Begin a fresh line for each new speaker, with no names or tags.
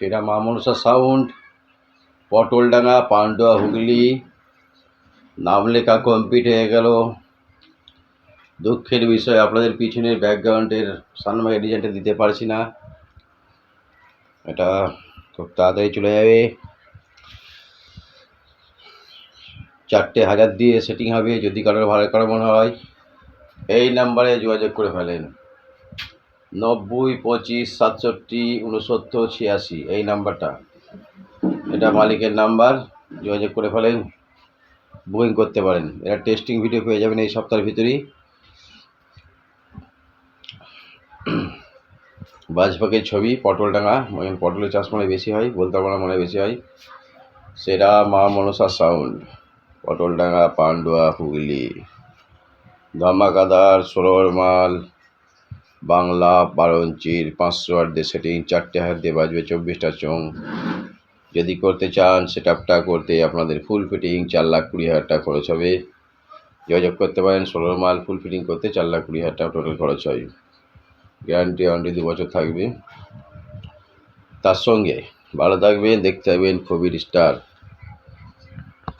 সেটা মা মনসা সাউন্ড পটলডাঙ্গা পান্ডুয়া হুগলি, নাম লেখা কমপ্লিট হয়ে গেল। দুঃখের বিষয়, আপনাদের পিছনের ব্যাকগ্রাউন্ডের সানমাই ডিজাইনটা দিতে পারছি না। এটা খুব তাড়াতাড়ি চলে যাবে। চারটে হাজার দিয়ে সেটিং হবে, যদি কারোর ভাড়া করা মনে হয়, এই নাম্বারে যোগাযোগ করে ফেলেন। নব্বই, পঁচিশ, সাতষট্টি উনসত্তর ছিয়াশি, এই নাম্বারটা। এটা মালিকের নাম্বার, যোগাযোগ করে ফেলেন, বুকিং করতে পারেন। এটা টেস্টিং ভিডিও পেয়ে যাবেন এই সপ্তাহের ভিতরেই। বাজপাখির ছবি, পটলডাঙ্গা। মানে পটলের চাষ মানে বেশি হয় বলতে পারব না মানে বেশি হয়। সেরা মা মনসা সাউন্ড, পটলডাঙ্গা, পান্ডুয়া, হুগলি। ধামাকাদার, ষোলোর মাল বাংলা বারো ইঞ্চির পাঁচশো আট দিয়ে সেটিং চারটে হাত দিয়ে বাজবে চব্বিশটা চোং যদি করতে চান সেট আপটা করতে আপনাদের ফুল ফিটিং চার লাখ কুড়ি হাজার টাকা খরচ হবে। যোগাযোগ করতে পারেন ষোলোর মাল ফুল ফিটিং করতে চার লাখ কুড়ি হাজার টাকা টোটাল খরচ হয়। গ্যারান্টি ওয়ারেন্টি দু বছর থাকবে। তার সঙ্গে ভালো থাকবেন, দেখতে থাকবেন কবির স্টার।